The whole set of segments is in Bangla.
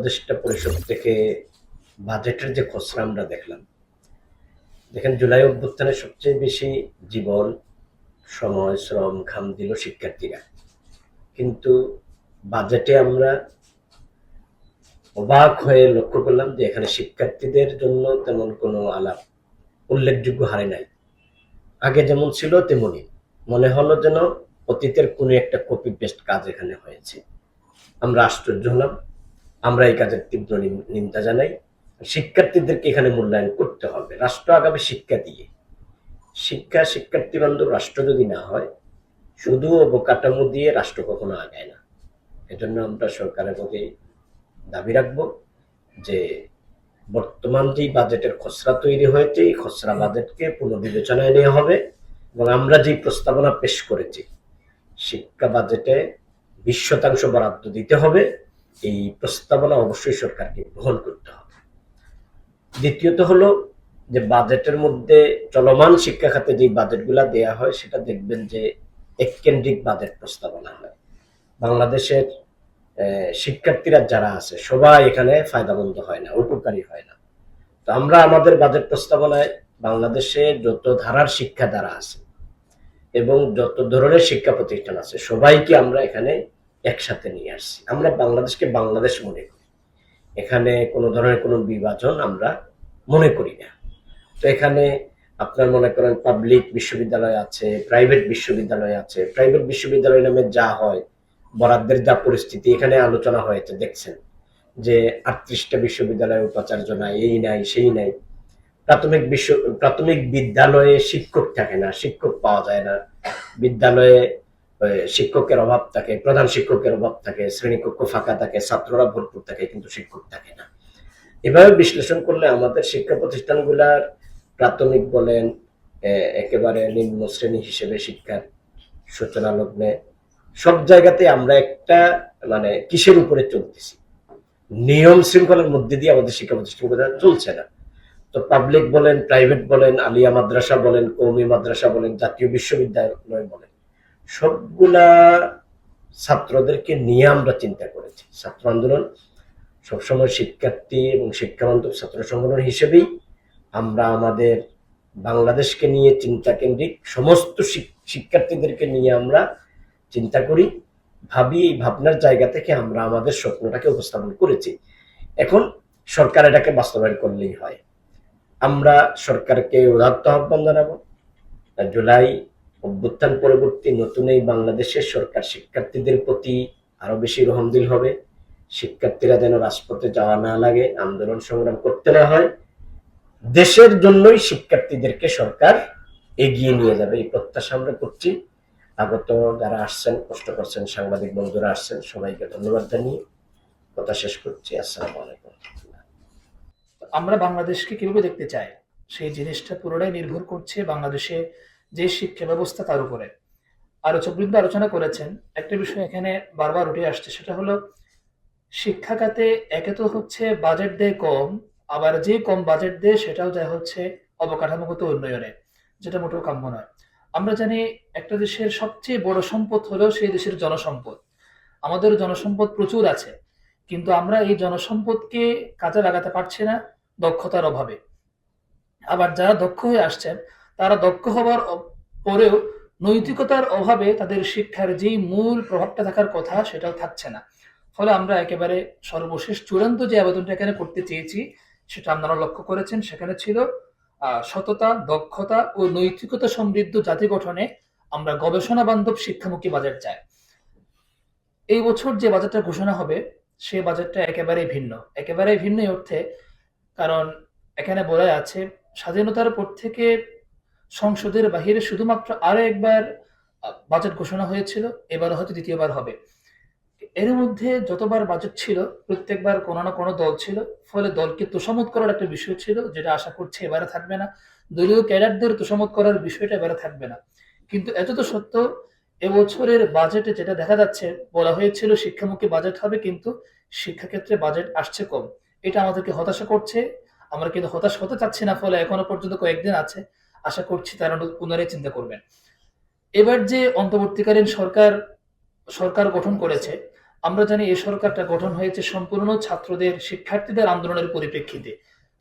উপদেষ্টা পরিষদ থেকে বাজেটের যে খসড়া আমরা দেখলাম, দেখেন জুলাই অভ্যুত্থানে সবচেয়ে বেশি জীবন, সময়, শ্রম ঘাম দিল শিক্ষার্থীরা। কিন্তু বাজেটে আমরা অবাক হয়ে লক্ষ্য করলাম যে এখানে শিক্ষার্থীদের জন্য তেমন কোনো আলাপ, উল্লেখযোগ্য হারে নাই। আগে যেমন ছিল তেমনি। মনে হলো যেন অতীতের কোনো একটা কপি পেস্ট কাজ এখানে হয়েছে। আমরা আশ্চর্য হলাম। আমরা এই কাজের তীব্র নিন- নিন্দা জানাই। শিক্ষার্থীদেরকে এখানে মূল্যায়ন করতে হবে। রাষ্ট্র আগামী শিক্ষা দিয়ে। শিক্ষা, শিক্ষার্থী বান্ধব, রাষ্ট্র যদি না হয়, শুধু অবকাঠামো দিয়ে রাষ্ট্র কখনো আগায় না। এজন্য আমরা সরকারের প্রতি দাবি রাখব যে, বর্তমান যেই বাজেটের খসড়া তৈরি হয়েছে, এই খসড়া বাজেটকে পুনর্বিবেচনায় নেওয়া হবে এবং আমরা যেই প্রস্তাবনা পেশ করেছি, শিক্ষা বাজেটে বিশ শতাংশ বরাদ্দ দিতে হবে। এই প্রস্তাবনা অবশ্যই সরকারকে গ্রহণ করতে হবে। দ্বিতীয়ত হলো যে বাজেটের মধ্যে চলমান শিক্ষা খাতে যে বাজেটগুলা দেয়া হয়, সেটা দেখবেন যে এককেন্দ্রিক বাজেট প্রস্তাবনা হয়। বাংলাদেশের শিক্ষার্থীরা যারা আছে, সবাই এখানে ফায়দাবন্ধ হয় না, উপকারী হয় না। তো আমরা আমাদের বাজেট প্রস্তাবনায় বাংলাদেশে যত ধারার শিক্ষা দ্বারা আছে এবং যত ধরনের শিক্ষা প্রতিষ্ঠান আছে, সবাইকে আমরা এখানে একসাথে নিয়ে আসছি। আমরা বাংলাদেশকে বাংলাদেশ মনে করি। এখানে কোনো ধরনের কোনো বিভাজন আমরা মনে করি না। তো এখানে আপনার মনে করেন পাবলিক বিশ্ববিদ্যালয় আছে প্রাইভেট বিশ্ববিদ্যালয় আছে। প্রাইভেট বিশ্ববিদ্যালয় নামে যা হয়, বরাদ্দের যা পরিস্থিতি, এখানে আলোচনা হয়েছে, দেখছেন। যে আটত্রিশটা বিশ্ববিদ্যালয়ে উপাচার্য নাই, এই নাই, সেই নাই। প্রাথমিক বিশ্ব, প্রাথমিক বিদ্যালয়ে শিক্ষক থাকে না, শিক্ষক পাওয়া যায় না। বিদ্যালয়ে শিক্ষকের অভাব থাকে, প্রধান শিক্ষকের অভাব থাকে, শ্রেণীকক্ষ ফাঁকা থাকে, ছাত্ররা ভরপুর থাকে, কিন্তু শিক্ষক থাকে না। এভাবে বিশ্লেষণ করলে আমাদের শিক্ষা প্রতিষ্ঠানগুলার প্রাথমিক বলেন একেবারে নিম্ন শ্রেণি হিসেবে শিক্ষার সূচনা লগ্নে সব জায়গাতে আমরা একটা মানে কিসের উপরে চলতেছি? নিয়ম শৃঙ্খলার মধ্যে দিয়ে আমাদের শিক্ষা প্রতিষ্ঠানগুলো চলছে না। তো পাবলিক বলেন প্রাইভেট বলেন, আলিয়া মাদ্রাসা বলেন, কৌমি মাদ্রাসা বলেন, জাতীয় বিশ্ববিদ্যালয় বলেন সবগুলা ছাত্রদেরকে নিয়ে আমরা চিন্তা করেছি। ছাত্র আন্দোলন সবসময় শিক্ষার্থী এবং শিক্ষাবান্ধব ছাত্র সংগঠন হিসেবেই আমরা আমাদের বাংলাদেশকে নিয়ে চিন্তা কেন্দ্রিক সমস্ত শিক্ষার্থীদেরকে নিয়ে আমরা চিন্তা করি, ভাবি, এই ভাবনার জায়গা থেকে আমরা আমাদের স্বপ্নটাকে উপস্থাপন করেছি। এখন সরকার এটাকে বাস্তবায়ন করলেই হয়। আমরা সরকারকে উদাত্ত আহ্বান জানাব, জুলাই অভ্যুত্থান পরবর্তী নতুন এই বাংলাদেশের সরকার শিক্ষার্থীদের প্রতি আরও বেশি রহমদিল হবে। শিক্ষার্থীরা যেন রাজপথে যাওয়া না লাগে, আন্দোলন সংগ্রাম করতে না হয়, দেশের জন্যই শিক্ষার্থীদেরকে সরকার এগিয়ে নিয়ে যাবে। এই প্রত্যাশা আমরা করছি। আগত যারা আসছেন, কষ্ট করছেন, সাংবাদিক বন্ধুরা আসছেন, সবাইকে ধন্যবাদ জানিয়ে কথা শেষ করছি। আসসালামু আলাইকুম। আমরা বাংলাদেশকে কীভাবে দেখতে চাই? সেই জিনিসটা পুরোটাই নির্ভর করছে বাংলাদেশে যে শিক্ষা ব্যবস্থা তার উপরে। আলোচকবৃন্দ আলোচনা করেছেন, একটা বিষয় এখানে বারবার উঠে আসছে, সেটা হলো শিক্ষা খাতে একে তো হচ্ছে বাজেট দেয় কম, আবার যে কম বাজেট দেয় সেটাও দেয় হচ্ছে অবকাঠামোগত উন্নয়নে, যেটা মোটেও কাম্য নয়। আমরা জানি একটা দেশের সবচেয়ে বড় সম্পদ হলো সেই দেশের জনসম্পদ। আমাদের জনসম্পদ প্রচুর আছে, কিন্তু আমরা এই জনসম্পদকে কাজে লাগাতে পারছি না দক্ষতার অভাবে। আবার যারা দক্ষ হয়ে আসছেন তারা দক্ষ অ- পরেও নৈতিকতার অভাবে তাদের শিক্ষার যেই মূল প্রভাবটা থাকার কথা সেটাও থাকছে না। ফলে আমরা একেবারে সর্বশেষ চূড়ান্ত যে আবেদনটা এখানে করতে চেয়েছি, সেটা আপনারা লক্ষ্য করেছেন, সেখানে ছিল সততা, দক্ষতা ও নৈতিকতা সমৃদ্ধ জাতি গঠনে আমরা গবেষণা বান্ধব শিক্ষামুখী বাজেট চাই। এই বছর যে বাজারটা ঘোষণা হবে, সে বাজারটা একেবারেই ভিন্ন। একেবারেই ভিন্ন অর্থে, কারণ এখানে বলা আছে, স্বাধীনতার পর থেকে সংসদের বাহিরে শুধুমাত্র আরও একবার বাজেট ঘোষণা হয়েছিল এবার হয়তো দ্বিতীয়বার হবে। এর মধ্যে যতবার বাজেট ছিল, প্রত্যেকবার কোনো না কোনো দল ছিল, ফলে দলকে তোষামত করার একটা বিষয় ছিল, যেটা আশা করছে এবারে থাকবে না। দলীয় ক্যাডারদের তোষামত করার বিষয়টা এবারে থাকবে না। কিন্তু এত তো সত্য, এবছরের বাজেটে যেটা দেখা যাচ্ছে, বলা হয়েছিল শিক্ষামুখী বাজেট হবে, কিন্তু শিক্ষাক্ষেত্রে বাজেট আসছে কম। এটা আমাদেরকে হতাশা করছে। আমরা কিন্তু হতাশ হতে চাচ্ছি না, ফলে এখনও পর্যন্ত কয়েকদিন আছে। আশা করছি তারা পুনরায় চিন্তা করবেন। এবার যে অন্তর্বর্তীকালীন সরকার সরকার গঠন করেছে আমরা জানি এই সরকারটা গঠন হয়েছে সম্পূর্ণ ছাত্রদের শিক্ষার্থীদের আন্দোলনের পরিপ্রেক্ষিতে।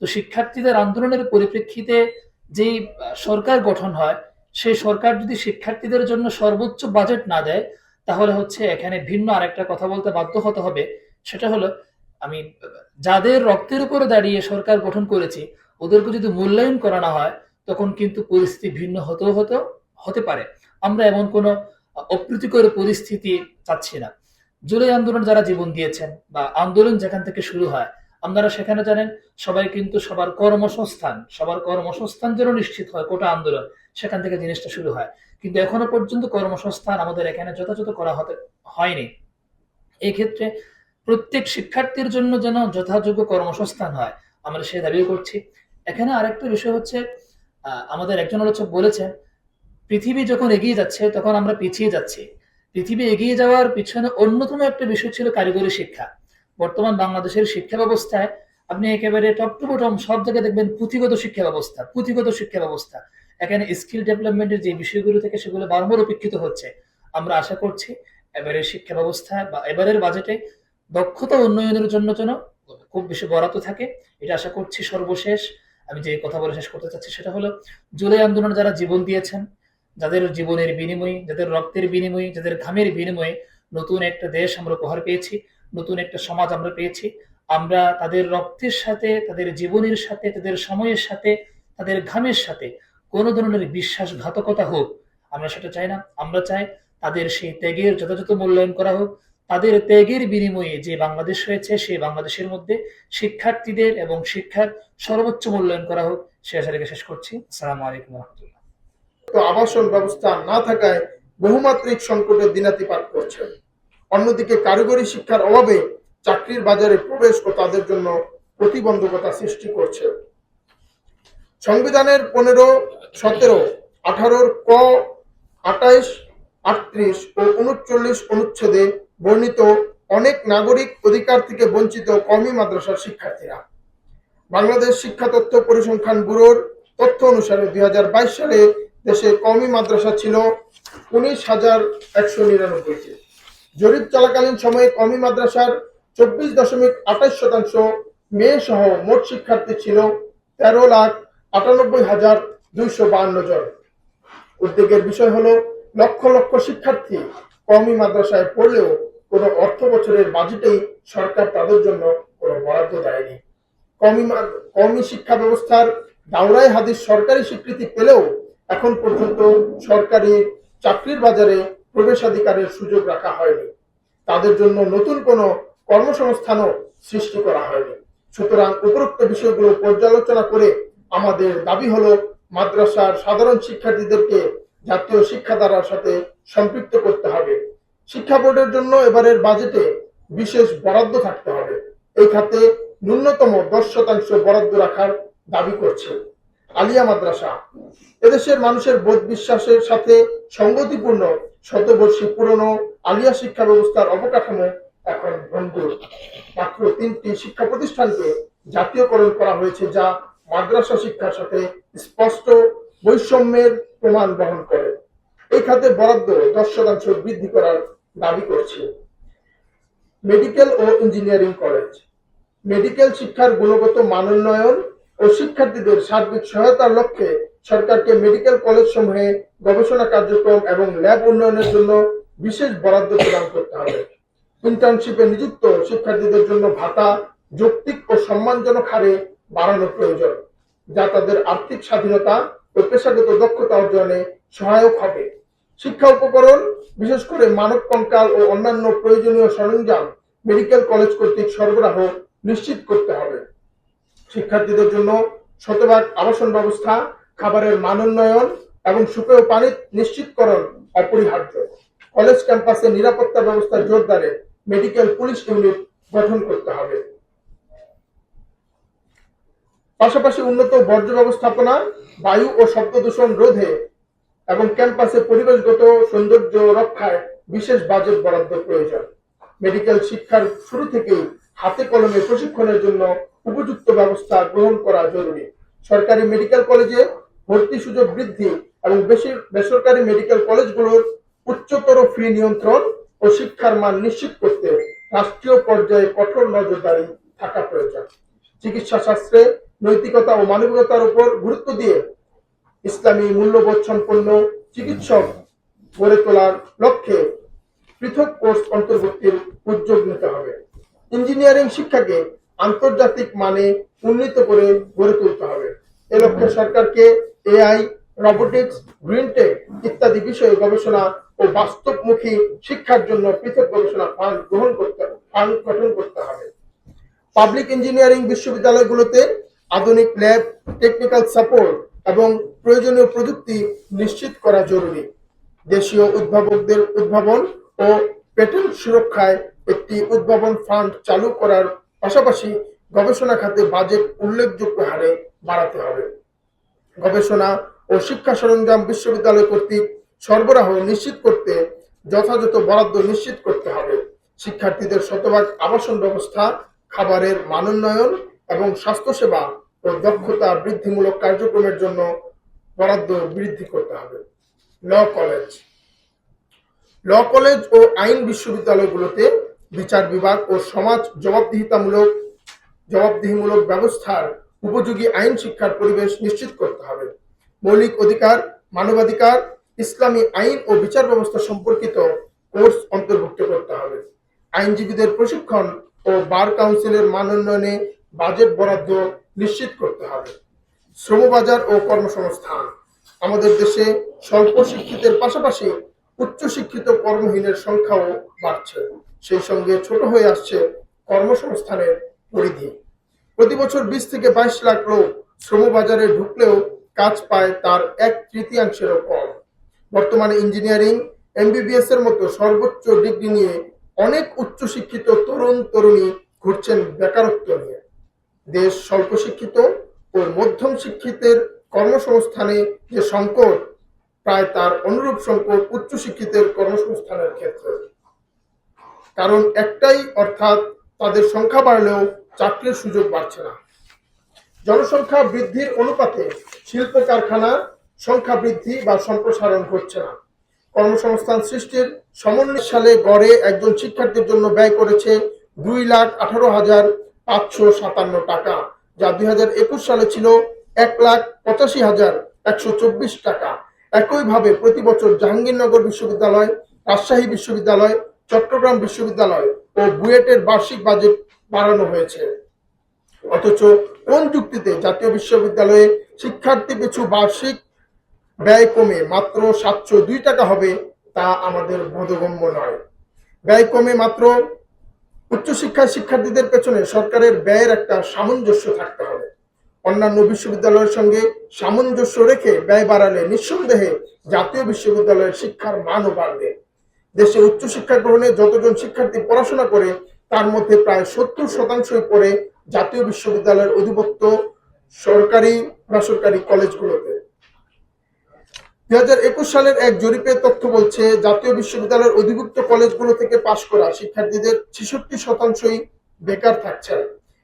তো শিক্ষার্থীদের আন্দোলনের পরিপ্রেক্ষিতে আহ, সরকার গঠন হয় সেই সরকার যদি শিক্ষার্থীদের জন্য সর্বোচ্চ বাজেট না দেয় তাহলে হচ্ছে এখানে ভিন্ন আরেকটা কথা বলতে বাধ্য হতে হবে। সেটা হলো আমি যাদের রক্তের উপরে দাঁড়িয়ে সরকার গঠন করেছি ওদেরকে যদি মূল্যায়ন করানো হয় তখন কিন্তু পরিস্থিতি ভিন্ন হতেও হতে হতে পারে। আমরা এমন কোনো অপ্রীতিকর পরিস্থিতি চাচ্ছি না। জুলাই আন্দোলন যারা জীবন দিয়েছেন বা আন্দোলন যেখান থেকে শুরু হয়, আপনারা সেখানে জানেন, সবাই কিন্তু সবার কর্মসংস্থান সবার কর্মসংস্থান যেন নিশ্চিত হয়, কোটা আন্দোলন, সেখান থেকে জিনিসটা শুরু হয়। কিন্তু এখনও পর্যন্ত কর্মসংস্থান আমাদের এখানে যথাযথ করা হতে, হয়নি। এক্ষেত্রে প্রত্যেক শিক্ষার্থীর জন্য যেন যথাযোগ্য কর্মসংস্থান হয়, আমরা সে দাবি করছি। এখানে আরেকটা বিষয় হচ্ছে আমাদের একজন আলোচক বলেছেন, পৃথিবী যখন এগিয়ে যাচ্ছে, তখন আমরা পিছিয়ে যাচ্ছি। পৃথিবী এগিয়ে যাওয়ার পিছনে অন্যতম একটা বিষয় ছিল কারিগরি শিক্ষা। বর্তমান বাংলাদেশের শিক্ষা ব্যবস্থায় আপনি একেবারে টপ টু বটম সব জায়গায় দেখবেন পুঁথিগত শিক্ষা ব্যবস্থা, পুঁথিগত শিক্ষা ব্যবস্থা। এখানে স্কিল ডেভেলপমেন্টের যে বিষয়গুলো থেকে সেগুলো বারবার উপেক্ষিত হচ্ছে। আমরা আশা করছি এবারের শিক্ষা ব্যবস্থা বা এবারের বাজেটে দক্ষতা উন্নয়নের জন্য যেন খুব বেশি বরাদ্দ থাকে, এটা আশা করছি সর্বশেষ। আমি যে কথা বলে শেষ করতে চাচ্ছি সেটা হলো, জুলাই আন্দোলনে যারা জীবন দিয়েছেন, যাদের জীবনের বিনিময়ে, যাদের রক্তের বিনিময়ে, যাদের ঘামের বিনিময়ে নতুন একটা দেশ আমরা উপহার পেয়েছি, নতুন একটা সমাজ আমরা পেয়েছি, আমরা তাদের রক্তের সাথে, তাদের জীবনের সাথে, তাদের সময়ের সাথে, তাদের ঘামের সাথে কোনো ধরনের বিশ্বাসঘাতকতা হোক, আমরা সেটা চাই না। আমরা চাই তাদের সেই ত্যাগের যথাযথ মূল্যায়ন করা হোক তাদের ত্যাগের বিনিময়ে যে বাংলাদেশ হয়েছে, সেই বাংলাদেশের মধ্যে শিক্ষার্থীদের এবং শিক্ষার সর্বোচ্চ মূল্যায়ন করা হোক। সে রেখে শেষ করছি। আসসালামু আলাইকুম রহমতুল্লাহ। আবাসন ব্যবস্থা না থাকায় বহুমাত্রিক সংকটের দিনাতিপাত করছে। অন্যদিকে কারিগরি শিক্ষার অভাবে চাকরির বাজারে প্রবেশ ও তাদের জন্য প্রতিবন্ধকতা সৃষ্টি করছে। সংবিধানের পনেরো, সতেরো, আঠারোর ক, আঠাইশ, আটত্রিশ ও উনচল্লিশ অনুচ্ছেদে বর্ণিত অনেক নাগরিক অধিকার থেকে বঞ্চিত কমি মাদ্রাসার শিক্ষার্থীরা। বাংলাদেশ শিক্ষা তথ্য পরিসংখ্যান ব্যুরোর তথ্য অনুসারে দুই হাজার বাইশ সালে দেশে কমি মাদ্রাসা ছিল উনিশ হাজার একশো নিরানব্বইটি। জরিপ চলাকালীন সময়ে কমি মাদ্রাসার চব্বিশ দশমিক আঠাশ শতাংশ মেয়ে সহ মোট শিক্ষার্থী ছিল তেরো লাখ আটানব্বই হাজার দুইশো বাহান্ন জন। উদ্বেগের বিষয় হলো লক্ষ লক্ষ শিক্ষার্থী কমি মাদ্রাসায় পড়লেও কোনো অর্থ বছরের বাজেটেই সরকার তাদের জন্য কোনো বরাদ্দ দেয়নি। কমি শিক্ষা ব্যবস্থার দাওরাই হাদিস সরকারি স্বীকৃতি পেলেও এখন পর্যন্ত সরকারি চাকরির বাজারে প্রবেশাধিকারের সুযোগ রাখা হয়নি। তাদের জন্য নতুন কোনো কর্মসংস্থানও সৃষ্টি করা হয়নি। সুতরাং উপরোক্ত বিষয়গুলো পর্যালোচনা করে আমাদের দাবি হলো, মাদ্রাসার সাধারণ শিক্ষার্থীদেরকে জাতীয় শিক্ষা শিক্ষাধারার সাথে সম্পৃক্ত করতে হবে। শিক্ষা বোর্ডের জন্য এবারের বাজেটে বিশেষ বরাদ্দ থাকতে হবে। এই খাতে ন্যূনতম দশ শতাংশ বরাদ্দ রাখার দাবি করছে আলিয়া মাদ্রাসা। এদেশের মানুষের বোধ বিশ্বাসের সাথে সংগতিপূর্ণ শতবর্ষী পুরনো আলিয়া শিক্ষা ব্যবস্থার অবকাঠামো এখন ভঙ্গুর। মাত্র তিনটি শিক্ষা প্রতিষ্ঠানকে জাতীয়করণ করা হয়েছে যা মাদ্রাসা শিক্ষার সাথে স্পষ্ট বৈষম্যের প্রমাণ বহন করে। এই খাতে বরাদ্দ দশ শতাংশ বৃদ্ধি করার দাবি করছে। মেডিকেল ও ইঞ্জিনিয়ারিং কলেজ মেডিকেল শিক্ষার গুণগত মানোন্নয়ন ও শিক্ষার্থীদের সার্বিক সহায়তার লক্ষ্যে সরকারকে মেডিকেল কলেজ সমূহে গবেষণা কার্যক্রম এবং ল্যাব উন্নয়নের জন্য বিশেষ বরাদ্দ প্রদান করতে হবে। ইন্টার্নশিপে নিযুক্ত শিক্ষার্থীদের জন্য ভাতা, যৌক্তিক ও সম্মানজনক হারে বাড়ানো প্রয়োজন, যা তাদের আর্থিক স্বাধীনতা ও পেশাগত দক্ষতা অর্জনে সহায়ক হবে। শিক্ষা উপকরণ, বিশেষ করে মানব কঙ্কাল ও অন্যান্য প্রয়োজনীয় সরঞ্জাম মেডিকেল কলেজ কর্তৃক সরবরাহ নিশ্চিত করতে হবে। শিক্ষার্থীদের জন্য শতভাগ আবাসন ব্যবস্থা, খাবারের মানোন্নয়ন এবং সুপেয় পানি নিশ্চিতকরণ অপরিহার্য। কলেজ ক্যাম্পাসে নিরাপত্তা ব্যবস্থা জোরদারে মেডিকেল পুলিশ ইউনিট গঠন করতে হবে। পাশাপাশি উন্নত বর্জ্য ব্যবস্থাপনা, বায়ু ও শব্দ দূষণ রোধে এবং ক্যাম্পাসে পরিবেশগত সৌন্দর্য রক্ষায় বিশেষ বাজেট বরাদ্দ প্রয়োজন। মেডিকেল শিক্ষার শুরু থেকেই হাতে কলমে প্রশিক্ষণের জন্য উপযুক্ত ব্যবস্থা গ্রহণ করা জরুরি। সরকারি মেডিকেল কলেজে ভর্তি সুযোগ বৃদ্ধি এবং বেসরকারি মেডিকেল কলেজগুলোর উচ্চতর ফি নিয়ন্ত্রণ ও শিক্ষার মান নিশ্চিত করতে রাষ্ট্রীয় পর্যায়ে কঠোর নজরদারি থাকা প্রয়োজন। চিকিৎসা শাস্ত্রে নৈতিকতা ও মানবিকতার উপর গুরুত্ব দিয়ে ইসলামী মূল্যবোধ সম্পন্ন চিকিৎসক গড়ে তোলার লক্ষ্যে পৃথক কোর্স অন্তর্ভুক্তির উদ্যোগ নিতে হবে। ইঞ্জিনিয়ারিং শিক্ষাকে আন্তর্জাতিক মানে উন্নীত করে গড়ে তুলতে হবে। এ লক্ষ্যে সরকারকে এআই, রোবোটিক্স, গ্রিন টেক ইত্যাদি বিষয়ে গবেষণা ও বাস্তবমুখী শিক্ষার জন্য পৃথক গবেষণা ফান্ড গ্রহণ করতে, ফান্ড গঠন করতে হবে। পাবলিক ইঞ্জিনিয়ারিং বিশ্ববিদ্যালয়গুলোতে আধুনিক ল্যাব, টেকনিক্যাল সাপোর্ট এবং প্রয়োজনীয় প্রযুক্তি নিশ্চিত করা জরুরি। দেশীয় উদ্ভাবকদের উদ্ভাবন ও পেটেন্ট সুরক্ষায় একটি উদ্ভাবন ফান্ড চালু করার পাশাপাশি গবেষণা খাতে বাজেট উল্লেখযোগ্য হারে বাড়াতে হবে। গবেষণা ও শিক্ষা সরঞ্জাম বিশ্ববিদ্যালয় কর্তৃক সরবরাহ নিশ্চিত করতে যথাযথ বরাদ্দ নিশ্চিত করতে হবে। শিক্ষার্থীদের শতভাগ আবাসন ব্যবস্থা, খাবারের মানোন্নয়ন এবং স্বাস্থ্যসেবা ও দক্ষতা বৃদ্ধিমূলক কার্যক্রমের জন্য বরাদ্দ বৃদ্ধি করতে হবে। Law college. ল কলেজ ও আইন বিশ্ববিদ্যালয়গুলোতে বিচার বিভাগ ও সমাজ জবাবদিহিতামূলক, জবাবদিহিমূলক ব্যবস্থার উপযোগী আইন শিক্ষার পরিবেশ নিশ্চিত করতে হবে। মৌলিক অধিকার, মানবাধিকার, ইসলামী আইন ও বিচার ব্যবস্থা সম্পর্কিত কোর্স অন্তর্ভুক্ত করতে হবে। আইনজীবীদের প্রশিক্ষণ ও বার কাউন্সিলের মান উন্নয়নে বাজেট বরাদ্দ নিশ্চিত করতে হবে। শ্রমবাজার ও কর্মসংস্থান। আমাদের দেশে স্বল্প শিক্ষিতের পাশাপাশি উচ্চ শিক্ষিত কর্মহীনের সংখ্যাও বাড়ছে। সেই সঙ্গে ছোট হয়ে আসছে কর্মসংস্থানের পরিধি। প্রতি বছর বিশ থেকে বাইশ লাখ লোক শ্রমবাজারে ঢুকলেও কাজ পায় তার এক তৃতীয়াংশেরও কম। বর্তমানে ইঞ্জিনিয়ারিং, এমবিবিএস এর মতো সর্বোচ্চ ডিগ্রি নিয়ে অনেক উচ্চ শিক্ষিত তরুণ তরুণী ঘুরছেন বেকারত্ব নিয়ে। দেশ স্বল্প শিক্ষিত ও মধ্যম শিক্ষিতের কর্মসংস্থানে যে সংকট, প্রায় তার অনুরূপ সংকট উচ্চ শিক্ষিতের কর্মসংস্থানের ক্ষেত্রে। কারণ একটাই অর্থাৎ তাদের সংখ্যা বাড়লেও চাকরির সুযোগ বাড়ছে না। জনসংখ্যা বৃদ্ধির অনুপাতে শিল্প কারখানা সংখ্যা বৃদ্ধি বা সম্প্রসারণ হচ্ছে না। কর্মসংস্থান সৃষ্টির সমন্বয় সালে গড়ে একজন শিক্ষার্থীর জন্য ব্যয় করেছে দুই লাখ আঠারো হাজার পাঁচশো সাতান্ন টাকা, যা দুই হাজার একুশ সালে ছিল এক লাখ পঁচাশি হাজার একশো চব্বিশ টাকা। একইভাবে প্রতি বছর জাহাঙ্গীরনগর বিশ্ববিদ্যালয়, রাজশাহী বিশ্ববিদ্যালয়, চট্টগ্রাম বিশ্ববিদ্যালয় ও বুয়েটের বার্ষিক বাজেট বাড়ানো হয়েছে। অথচ কোন যুক্তিতে জাতীয় বিশ্ববিদ্যালয়ে শিক্ষার্থী পিছু বার্ষিক ব্যয় কমে মাত্র সাতশো দুই টাকা হবে, তা আমাদের বোধগম্য নয়। ব্যয় কমে মাত্র উচ্চশিক্ষায় শিক্ষার্থীদের পেছনে সরকারের ব্যয়ের একটা সামঞ্জস্য থাকতে হবে। অন্যান্য বিশ্ববিদ্যালয়ের সঙ্গে সামঞ্জস্য রেখে ব্যয় বাড়ালে নিঃসন্দেহে জাতীয় বিশ্ববিদ্যালয়ের শিক্ষার মানও বাড়বে। দেশে উচ্চশিক্ষা গ্রহণে যতজন শিক্ষার্থী পড়াশোনা করে, তার মধ্যে প্রায় সত্তর শতাংশই পড়ে জাতীয় বিশ্ববিদ্যালয়ের অধিভুক্ত সরকারি, বেসরকারি কলেজগুলোতে। দুই সালের এক জরিপের তথ্য বলছে, জাতীয় বিশ্ববিদ্যালয়ের অধিভুক্ত কলেজগুলো থেকে পাশ করা শিক্ষার্থীদের ছেষট্টি শতাংশই বেকার থাকছেন।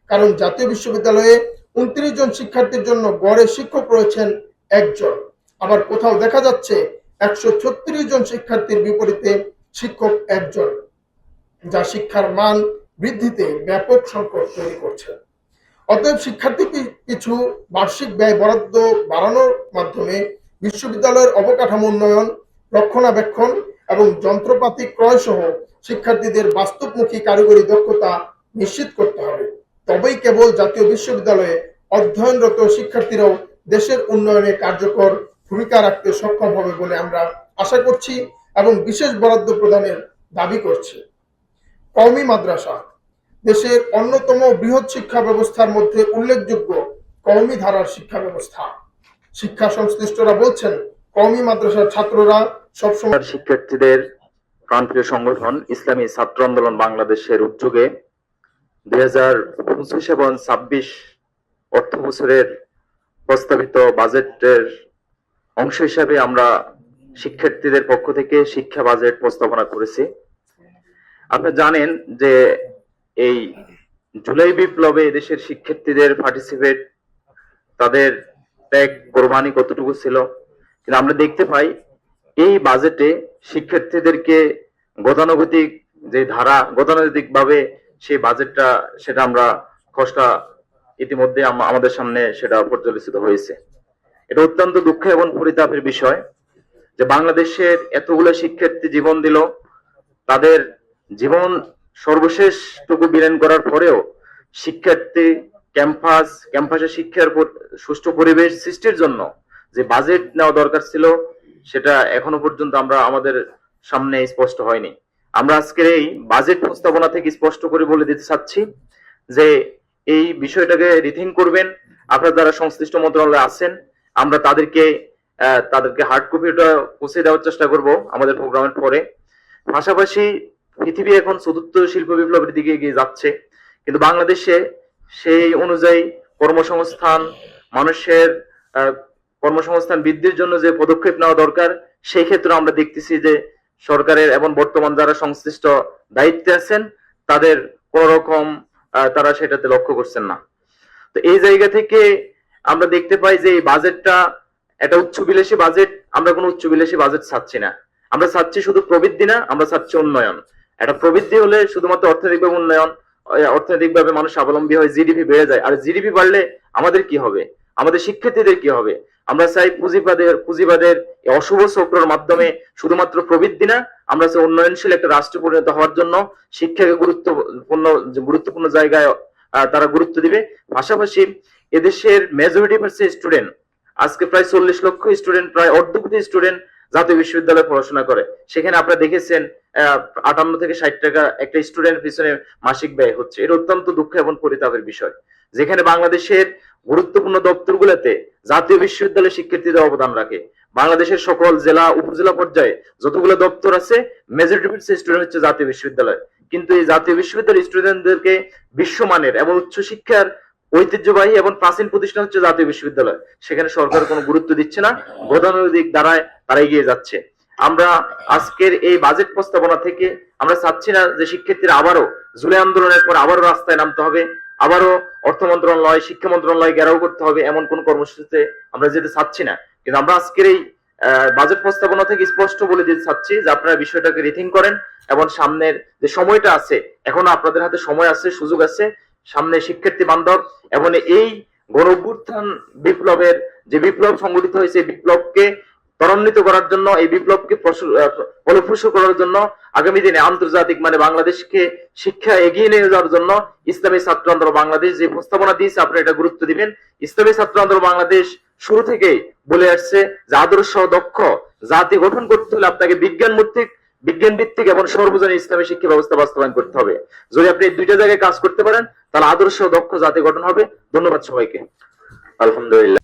কারণ জাতীয় বিশ্ববিদ্যালয়ে উনত্রিশ জন শিক্ষার্থীর জন্য গড়ে শিক্ষক রয়েছেন একজন। আবার কোথাও দেখা যাচ্ছে, একশো ছত্রিশ জন শিক্ষার্থীর বিপরীতে শিক্ষক একজন, যা শিক্ষার মান বৃদ্ধিতে ব্যাপক সংকট তৈরি করছে। অতএব শিক্ষার্থী পিছু বার্ষিক ব্যয় বরাদ্দ বাড়ানোর মাধ্যমে বিশ্ববিদ্যালয়ের অবকাঠামো উন্নয়ন, রক্ষণাবেক্ষণ এবং যন্ত্রপাতি ক্রয় সহ শিক্ষার্থীদের বাস্তবমুখী কারিগরি দক্ষতা নিশ্চিত করতে হবে। তবেই কেবল জাতীয় বিশ্ববিদ্যালয়ে অধ্যয়নরত শিক্ষার্থীরাও দেশের উন্নয়নে কার্যকর ভূমিকা রাখতে সক্ষম হবে বলে আমরা আশা করছি এবং বিশেষ বরাদ্দ প্রদানের দাবি করছি। কওমি মাদ্রাসা, দেশের অন্যতম বৃহৎ শিক্ষা ব্যবস্থার মধ্যে উল্লেখযোগ্য কওমি ধারার শিক্ষা ব্যবস্থা। শিক্ষা সংশ্লিষ্টরা বলছেন, কওমি মাদ্রাসার ছাত্ররা সবসময় শিক্ষার্থীদের প্রান্তীয় সংগঠন ইসলামী ছাত্র আন্দোলন বাংলাদেশের উদ্যোগে দুই হাজার পঁচিশ এবং ছাব্বিশ অর্থ বছরের প্রস্তাবিত বাজেটের অংশ হিসাবে আমরা শিক্ষার্থীদের পক্ষ থেকে শিক্ষা বাজেট প্রস্তাবনা করেছি। আপনারা জানেন যে এই জুলাই বিপ্লবে দেশের শিক্ষার্থীদের পার্টিসিপেট তাদের ত্যাগ কোরবানি কতটুকু ছিল। কিন্তু আমরা দেখতে পাই, এই বাজেটে শিক্ষার্থীদেরকে গতানুগতিক যে ধারা গতানুগতিক ভাবে সেই বাজেটটা সেটা আমরা খসড়া ইতিমধ্যে আমাদের সামনে সেটা পর্যালোচিত হয়েছে। এটা অত্যন্ত দুঃখ এবং পরিতাপের বিষয় যে বাংলাদেশের এতগুলো শিক্ষার্থী জীবন দিল, তাদের জীবন সর্বশেষটুকু বিলীন করার পরেও শিক্ষার্থী ক্যাম্পাস, ক্যাম্পাসে শিক্ষার সুষ্ঠু পরিবেশ সৃষ্টির জন্য যে বাজেট নেওয়া দরকার ছিল, সেটা এখনও পর্যন্ত আমরা আমাদের সামনে স্পষ্ট হয়নি। আমরা আজকের এই বাজেট প্রস্তাবনা থেকে স্পষ্ট করে বলে দিতে চাচ্ছি যে এই বিষয়টাকে রিথিং করবেন। আপনারা যারা সংশ্লিষ্ট মন্ত্রণালয়ে আছেন, আমরা তাদেরকে তাদেরকে হার্ড কপিটা পৌঁছে দেওয়ার চেষ্টা করব আমাদের প্রোগ্রামের পরে। পাশাপাশি পৃথিবী এখন চতুর্থ শিল্প বিপ্লবের দিকে এগিয়ে যাচ্ছে। কিন্তু বাংলাদেশে সেই অনুযায়ী কর্মসংস্থান, মানুষের কর্মসংস্থান বৃদ্ধির জন্য যে পদক্ষেপ নেওয়া দরকার, সেই ক্ষেত্রে আমরা দেখতেছি যে সরকারের এবং বর্তমান যারা সংশ্লিষ্ট দায়িত্বে আছেন, তাদের কোন রকম তারা সেটাতে লক্ষ্য করছেন না। তো এই জায়গা থেকে আমরা দেখতে পাই যে এই বাজেটটা, একটা উচ্চবিলাসী বাজেট, আমরা কোনো উচ্চবিলাসী বাজেট চাচ্ছি না। আমরা চাচ্ছি শুধু প্রবৃদ্ধি না, আমরা চাচ্ছি উন্নয়ন। একটা প্রবৃদ্ধি হলে শুধুমাত্র অর্থনৈতিকভাবে উন্নয়ন অর্থনৈতিকভাবে মানুষ স্বাবলম্বী হয় জিডিপি বেড়ে যায়। আর জিডিপি বাড়লে আমাদের কি হবে? আমাদের শিক্ষার্থীদের কি হবে? আমরা চাই পুঁজিবাদের পুঁজিবাদের অশুভ চক্রের মাধ্যমে শুধুমাত্র প্রবৃদ্ধি না, আমরা চাই উন্নয়নশীল একটা রাষ্ট্রে পরিণত হওয়ার জন্য শিক্ষাকে গুরুত্বপূর্ণ গুরুত্বপূর্ণ জায়গায় তারা গুরুত্ব দিবে। পাশাপাশি এদেশের মেজরিটি পার্সেন্ট স্টুডেন্ট আজকে প্রায় চল্লিশ লক্ষ স্টুডেন্ট প্রায় অর্ধ কোটি স্টুডেন্ট জাতীয় বিশ্ববিদ্যালয়ে পড়াশোনা করে। সেখানে আপনারা দেখেছেন আটান্ন থেকে ষাট টাকা একটা স্টুডেন্ট পিছনে মাসিক ব্যয় হচ্ছে। এটা অত্যন্ত দুঃখ এবং পরিতাপের বিষয়। যেখানে বাংলাদেশের গুরুত্বপূর্ণ দপ্তরগুলোতে জাতীয় বিশ্ববিদ্যালয়ের শিক্ষার্থীদের অবদান রাখে। বাংলাদেশের সকল জেলা, উপজেলা পর্যায়ে যতগুলো দপ্তর আছে মেজরিটি স্টুডেন্ট হচ্ছে জাতীয় বিশ্ববিদ্যালয়। কিন্তু এই জাতীয় বিশ্ববিদ্যালয়ের স্টুডেন্টদেরকে বিশ্বমানের এবং উচ্চ শিক্ষার ঐতিহ্যবাহী এবং প্রাচীন প্রতিষ্ঠান হচ্ছে জাতীয় বিশ্ববিদ্যালয়। সেখানে সরকার কোনো গুরুত্ব দিচ্ছে না। গতানুগতিক দ্বারায় তারা এগিয়ে যাচ্ছে। আমরা আজকের এই বাজেট প্রস্তাবনা থেকে আমরা চাচ্ছি না যে শিক্ষার্থীরা আবারও জুলাই আন্দোলনের পর আবারও রাস্তায় নামতে হবে, আবারও অর্থ মন্ত্রণালয়, শিক্ষা মন্ত্রণালয় ঘেরাও করতে হবে এমন কোন কর্মসূচিতে আমরা যেতে চাচ্ছি না। কিন্তু আমরা আজকের এই বাজেট প্রস্তাবনা থেকে স্পষ্ট বলে দিতে চাচ্ছি যে আপনারা বিষয়টাকে রিথিং করেন এবং সামনের যে সময়টা আছে, এখনও আপনাদের হাতে সময় আছে, সুযোগ আছে, সামনে শিক্ষার্থী বান্ধব এবং এই গণ অভ্যুত্থান বিপ্লবের যে বিপ্লব সংগঠিত হয়েছে বিপ্লবকে ত্বরান্বিত করার জন্য, এই বিপ্লবকে ফলপ্রসূ করার জন্য, আগামী দিনে আন্তর্জাতিক মানে বাংলাদেশকে শিক্ষা এগিয়ে নিয়ে যাওয়ার জন্য ইসলামী ছাত্র আন্দোলন বাংলাদেশ যে প্রস্তাবনা দিয়েছে আপনি এটা গুরুত্ব দিবেন। ইসলামী ছাত্র আন্দোলন বাংলাদেশ শুরু থেকেই বলে আসছে যে আদর্শ দক্ষ জাতি গঠন করতে হলে আপনাকে বিজ্ঞান ভিত্তিক বিজ্ঞান ভিত্তিক এবং সর্বজনীন ইসলামী শিক্ষা ব্যবস্থা বাস্তবায়ন করতে হবে। যদি আপনি দুইটা জায়গায় কাজ করতে পারেন, তাহলে আদর্শ দক্ষ জাতি গঠন হবে। ধন্যবাদ সবাইকে। আলহামদুলিল্লাহ।